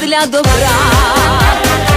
для добра.